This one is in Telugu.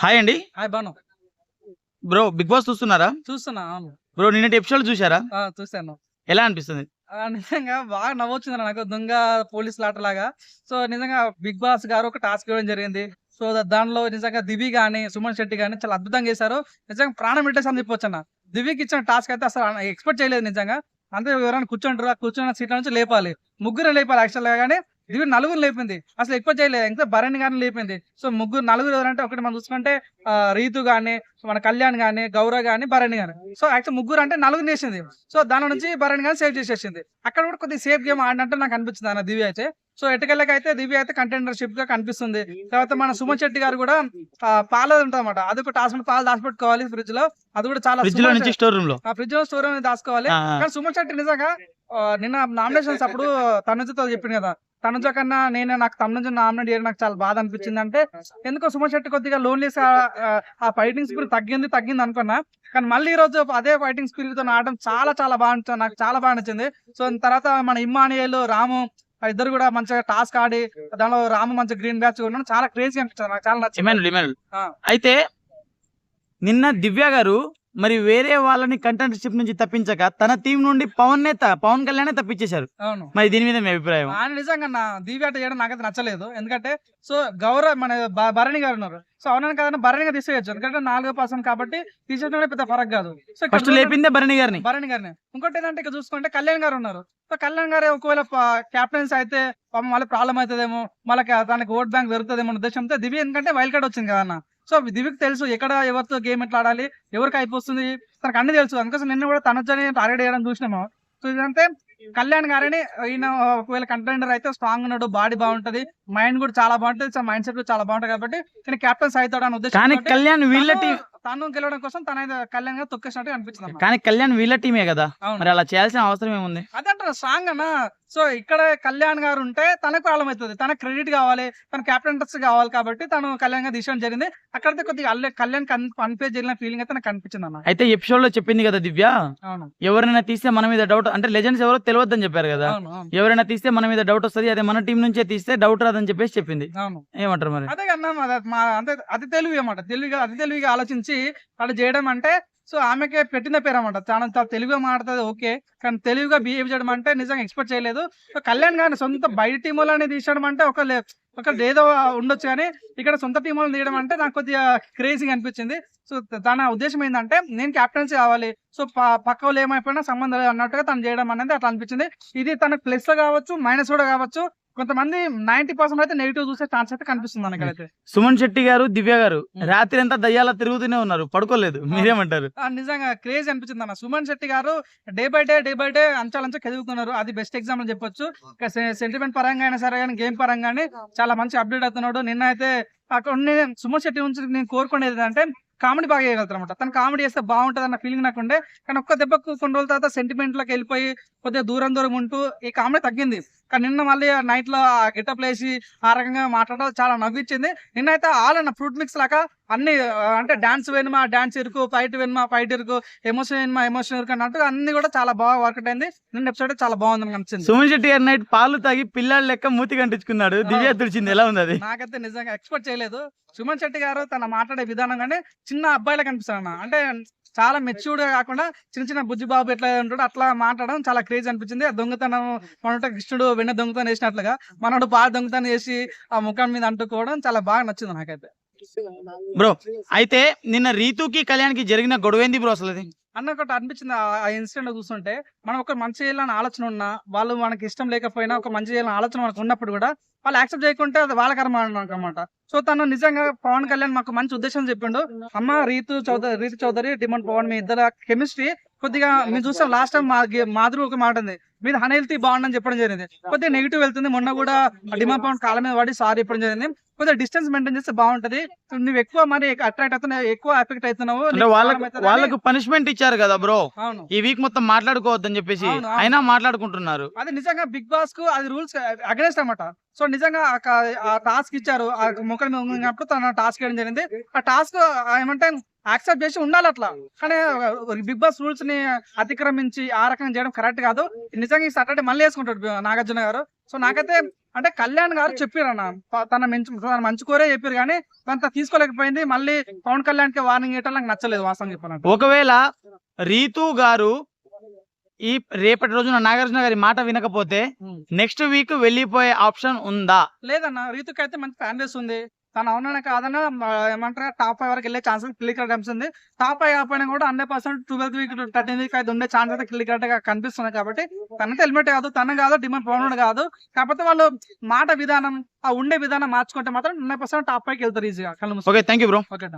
హాయ్ అండి. Hi Bhanu. Bro big boss చూస్తున్నారా? చూస్తున్నా అవును. బ్రో నిన్నటి ఎపిసోడ్ చూసారా ఆ, చూశాను. ఎలా అనిపిస్తుంది? నిజంగా బాగా నవ్వొచ్చింది నాకు దొంగ పోలీస్ లాటలాగా సో నిజంగా బిగ్ బాస్ గారు ఒక టాస్క్ ఇవ్వడం జరిగింది. సో దానిలో నిజంగా దివి గాని సుమన్ శెట్టి గాని చాలా అద్భుతంగా చేశారు. నిజంగా ప్రాణం పెట్టేసి చెప్పొచ్చు అన్న. దివికి ఇచ్చిన టాస్క్ అయితే అసలు ఎక్స్పెక్ట్ చేయలేదు నిజంగా. అంతే ఎవరైనా కూర్చుంటారు? ఆ కూర్చున్న సీట్ల నుంచి లేపాలి. ముగ్గురు లేపాలి యాక్చువల్గా కానీ దివి నలుగురు లేపింది. అసలు ఎక్కువ చేయలేదు ఇంకా భరణి గారిని లేపింది. సో ముగ్గురు నలుగురు ఎవరంటే ఒకటి మనం చూసుకుంటే రీతు గాని మన కళ్యాణ్ గాని గౌరవ్ గాని భరణి గాని. సో యాక్చువల్ ముగ్గురు అంటే నలుగురు వేసింది సో దాని నుంచి భరణి గాని సేవ్ చేసేసింది. అక్కడ కూడా కొద్దిగా సేఫ్ గేమ్ ఆడినట్టు నాకు అనిపించింది అన్న దివ్య అయితే. సో ఎటుకెళ్ళకి అయితే దివ్య అయితే కంటెండర్షిప్గా కనిపిస్తుంది. తర్వాత మన సుమన్ శెట్టి గారు కూడా పాలది ఉంటుంది అది ఒక టాస్ పాలు దాచిపెట్టుకోవాలి ఫ్రిడ్జ్లో. అది కూడా చాలా ఫ్రిడ్జ్లో నుంచి స్టోర్ రూమ్లో. ఆ ఫ్రిడ్జ్లో స్టోర్ అనేది దాచుకోవాలి. కానీ సుమన్ శెట్టి నిజంగా నిన్న నామినేషన్స్ అప్పుడు తనుజతో చెప్పింది కదా. తనుజ కన్నా నేను నాకు తనుజ నామినేట్ చేయడం నాకు చాలా బాధ అనిపించింది అంటే ఎందుకో సుమన్ శెట్టి కొద్దిగా లోన్లీస్ ఆ ఫైటింగ్ స్పిరిట్ తగ్గింది తగ్గింది అనుకున్నా. కానీ మళ్ళీ ఈ రోజు అదే ఫైటింగ్ స్పిరిట్తో ఆడడం చాలా చాలా బాగా. నాకు చాలా బాగా నచ్చింది. సో తర్వాత మన ఇమ్మానియల్ రాము ఇద్దరు కూడా మంచిగా టాస్క్ ఆడి దానిలో రాము మంచి గ్రీన్ బ్యాచ్ ఉండడం చాలా క్రేజీ అనిపించింది నాకు చాలా నచ్చింది. అయితే నిన్న దివ్య గారు మరి వేరే వాళ్ళని కంటెంటర్షిప్ నుంచి తప్పించక తన టీం నుండి పవన్ నే త- పవన్ కళ్యాణ్ తప్పించేశారు. అవును. మరి దీని మీద మీ అభిప్రాయం? ఆయన నిజంగా నా దీవేట చేయడం నాకైతే నచ్చలేదు. ఎందుకంటే సో గౌరవ్ మన భ- భరణి గారు ఉన్నారు. సో అవునని కదా భరణిగా తీసేయచ్చు. ఎందుకంటే నాలుగో పర్సన్ కాబట్టి తీసేయడం పెద్ద ఫరక్ కాదు. సో ఇక్కడ ఫస్ట్ లేపిందే భరణి గారిని. భరణి గారిని. ఇంకోటి ఏంటంటే ఇక్కడ చూసుకుంటే కళ్యాణ్ గారు ఉన్నారు. సో కళ్యాణ్ గారు ఒకవేళ క్యాప్టెన్స్ అయితే పాపం మళ్ళీ ప్రాబ్లం అవుతుందేమో మళ్ళీ తనకి ఓట్ బ్యాంక్ దొరుకుతుందేమో అనే ఉద్దేశంతో దివ్య ఎందుకంటే వైల్డ్ కార్డ్ వచ్చింది కదా అన్న. సో దివ్యకి తెలుసు ఎక్కడ ఎవరితో గేమ్ ఎట్లా ఆడాలి ఎవరికి అయిపోతుంది తనకు అన్ని తెలుసు. అందుకోసం నిన్న కూడా తనొచ్చని టార్గెట్ చేయడం చూసినాము. సో ఇదంటే కళ్యాణ్ గారిని ఈయన ఒకవేళ కంటెండర్ అయితే స్ట్రాంగ్ ఉన్నాడు బాడీ బాగుంటది మైండ్ కూడా చాలా బాగుంటది. మైండ్ సెట్ కూడా చాలా బాగుంటది కాబట్టి ఈయన క్యాప్టెన్స్ అవుతాడు అనే కానీ ఉద్దేశం కళ్యాణ్ వీళ్ళ టీం తను గెలవడం కోసం తన కళ్యాణ్ గారు తొక్కేసినట్టు అనిపించింది అన్న. కానీ కళ్యాణ్ వీళ్ళ టీమే కదా. మరి అలా చేయాల్సిన అవసరం ఏముంది? అదంటారు స్ట్రాంగ్ అన్న? సో ఇక్కడ కళ్యాణ్ గారు ఉంటే తనకు ప్రాబ్లం అవుతుంది తన క్రెడిట్ కావాలి తన క్యాప్టెన్స్ కావాలి కాబట్టి తను కళ్యాణ్ గారు తీసుకోవడం జరిగింది. అక్కడైతే కొద్దిగా అల్లే కళ్యాణ్ కన్ఫ్యూజ్ జరిగిన ఫీలింగ్ అయితే నాకు కనిపించింది అన్న అయితే ఎపిసోడ్లో చెప్పింది కదా దివ్య? ఎవరైనా తీస్తే మన మీద డౌట్ అంటే లెజెండ్స్ ఎవరో తెలియద్దని చెప్పారు కదా. ఎవరైనా తీస్తే మన మీద డౌట్ వస్తది అదే మన టీం నుంచే తీస్తే డౌట్ రాదని చెప్పేసి చెప్పింది. ఏమంటారు మరి? అదే మా అంతే అతి తెలివి అన్నమాట. తెలివిగా అతి తెలివిగా ఆలోచించి అలా చేయడం అంటే సో ఆమెకే పెట్టిన పేరు అనమాట చాలా తెలుగుగా తెలివిగా మాట్లాడుతుంది ఓకే కానీ తెలివిగా బిహేవ్ చేయడం అంటే నిజంగా ఎక్స్పెక్ట్ చేయలేదు. సో కళ్యాణ్ గారిని సొంత బయట టీములని తీసడం అంటే ఒక ఒక ఏదో ఉండొచ్చు కానీ ఇక్కడ సొంత టీములను తీయడం అంటే నాకు కొద్దిగా క్రేజీగా అనిపించింది. సో తన ఉద్దేశం ఏంటంటే నేను క్యాప్టెన్సీ కావాలి. సో పక్క వాళ్ళు ఏమైపోయినా సంబంధం లేదు అన్నట్టుగా తను చేయడం అనేది అట్లా అనిపించింది. ఇది తనకు ప్లస్ కావచ్చు మైనస్ కూడా కావచ్చు. కొంతమంది నైన్టీ పర్సెంట్ అయితే నెగిటివ్ చూసే ఛాన్స్ అయితే కనిపిస్తుంది మనకి అయితే. సుమన్ శెట్టి గారు దివ్య గారు. రాత్రి అంతా దయ్యాల తిరుగుతూనే ఉన్నారు. పడుకోలేదు మీరేమంటారు? నిజంగా క్రేజ్ అనిపించింది అన్న. సుమన్ శెట్టి గారు day by day day by day అంచాలంచా చదువుతున్నారు అది బెస్ట్ ఎగ్జాంపుల్ చెప్పొచ్చు. సెంటిమెంట్ పరంగా అయినా సరే కానీ గేమ్ పరంగా కానీ చాలా మంచి అప్డేట్ అవుతున్నాడు. నిన్న అయితే అక్కడ సుమన్ శెట్టి నుంచి నేను కోరుకునేది ఏంటంటే కామెడీ బాగా చేయగలుగుతారు అనమాట తను కామెడీ చేస్తే బాగుంటది అన్న ఫీలింగ్ నాకు ఉండే. కానీ ఒక్క దెబ్బకు కొన్ని రోజుల తర్వాత సెంటిమెంట్లోకి వెళ్ళిపోయి కొద్దిగా దూరం దూరం ఉంటూ ఈ కామెడీ తగ్గింది. కానీ నిన్న మళ్ళీ నైట్లో గెటప్ వేసి ఆ రకంగా మాట్లాడడం చాలా నవ్వించింది నిన్న అయితే ఆల్ అన్న ఫ్రూట్ మిక్స్ లాగా అన్ని అంటే డాన్స్ వెనుమా డాన్స్ ఇరుకు ఫైట్ వెనుమా ఫైట్ ఇరుకు ఎమోషన్ వెనుమా ఎమోషన్ ఇరుకు అన్నట్టు అన్ని కూడా చాలా బాగా వర్కౌట్ అయింది. నిన్న ఎపిసోడ్ చాలా బాగుంది నాకు నచ్చింది సుమన్ శెట్టి గారు నైట్ పాలు తాగి పిల్లాడు లెక్క మూతి కంటించుకున్నాడు. దివ్య తుడిచింది. ఎలా ఉంది అది? నాకైతే నిజంగా ఎక్స్పెక్ట్ చేయలేదు. సుమన్ శెట్టి గారు తన మాట్లాడే విధానం కానీ చిన్న అబ్బాయిలా కనిపిస్తాడు అన్న. అంటే చాలా మెచ్యూర్డ్గా కాకుండా చిన్న చిన్న బుజ్జి బాబు ఎట్లా ఉంటాడో అట్లా మాట్లాడడం చాలా క్రేజ్ అనిపించింది. ఆ దొంగతనం మనట కృష్ణుడు వెన్న దొంగతనం చేసినట్లుగా మనోడు బాగా దొంగతనం చేసి ఆ ముఖం మీద అంటుకోవడం చాలా బాగా నచ్చింది నాకైతే. బ్రో అయితే నిన్న రీతుకి కళ్యాణ్కి జరిగిన గొడవేంది బ్రో అసలు అది అన్న ఒకటి అనిపించింది. ఆ- ఆ ఇన్సిడెంట్ చూస్తుంటే మనం ఒక మంచి చేయాలని ఆలోచన ఉన్నా వాళ్ళు మనకి ఇష్టం లేకపోయినా ఒక మంచి చేయాలని ఆలోచన మనకు ఉన్నప్పుడు కూడా వాళ్ళు యాక్సెప్ట్ చేయకుంటే అది వాళ్ళ కర్మ అనమాట సో తను నిజంగా పవన్ కళ్యాణ్ మాకు మంచి ఉద్దేశం చెప్పిండు. అమ్మ రీతు చౌదరి రీతు చౌదరి డిమాండ్ పవన్ మీ ఇద్దరు కెమిస్ట్రీ కొద్దిగా మేము చూసాం లాస్ట్ టైం మా మాధురి ఒక మాట ఉంది మీద హెల్తీ బాగుండని చెప్పడం జరిగింది. కొద్దిగా నెగిటివ్ వెళ్తుంది. మొన్న కూడా డిమాండ్ పవన్ కాలం మీద పడి సారీ చెప్పడం జరిగింది. కొద్దిగా డిస్టెన్స్ మెయింటైన్ చేస్తే బాగుంటది. నువ్వు ఎక్కువ మరి అట్రాక్ట్ అవుతున్నావు ఎక్కువ ఎఫెక్ట్ అవుతున్నావు. వాళ్ళకు పనిష్మెంట్ ఇచ్చారు కదా బ్రో ఈ వీక్ మొత్తం మాట్లాడుకోవద్దని చెప్పేసి. అయినా మాట్లాడుకుంటున్నారు. అది నిజంగా బిగ్ బాస్కు అది రూల్స్ అగేన్స్ట్ అన్నమాట. సో నిజంగా ఆ టాస్క్ ఇచ్చారు. ఆ ముఖం తన టాస్క్ చేయడం జరిగింది. ఆ టాస్క్ ఏమంటే యాక్సెప్ట్ చేసి ఉండాలి అట్లా. కానీ బిగ్ బాస్ రూల్స్ని అతిక్రమించి ఆ రకంగా చేయడం కరెక్ట్ కాదు. నిజంగా ఈ సాటర్డే మళ్ళీ వేసుకుంటాడు నాగార్జున గారు. సో నాకైతే అంటే కళ్యాణ్ గారు చెప్పారు అన్న ప- తన మంచి తన మంచి కోరే చెప్పారు కానీ కొంత తీసుకోలేకపోయింది. మళ్ళీ పవన్ కళ్యాణ్కి వార్నింగ్ ఇవ్వటం నాకు నచ్చలేదు వాస్తవం చెప్పాలంటే. ఒకవేళ రీతు గారు ఈ రేపటి రోజున నాగార్జున గారి మాట వినకపోతే నెక్స్ట్ వీక్ వెళ్ళిపోయే ఆప్షన్ ఉందా? లేదన్న. రీతుకి అయితే మంచి ఫ్యాన్ బేస్ ఉంది. తను అవునన్నా కాదన్నా ఏమంటారు టాప్ ఫైవ్ వరకు వెళ్ళే ఛాన్సెస్ క్లియర్ టైమ్స్ ఉంది. టాప్ ఫైవ్ కాకపోయినా కూడా hundred percent twelfth week thirteen week అయితే ఉండే ఛాన్స్ అయితే క్లియర్గా కనిపిస్తుంది కాబట్టి తనైతే హెల్మెట్ కాదు తన కాదు డిమాండ్ పవన్ కాదు. కాకపోతే వాళ్ళు మాట విధానం ఆ ఉండే విధానం మార్చుకుంటే మాత్రం హండ్రెడ్ పర్సెంట్ టాప్ ఫైవ్ వెళ్తారు ఈజీగా. కళ్ళు okay thank you bro okay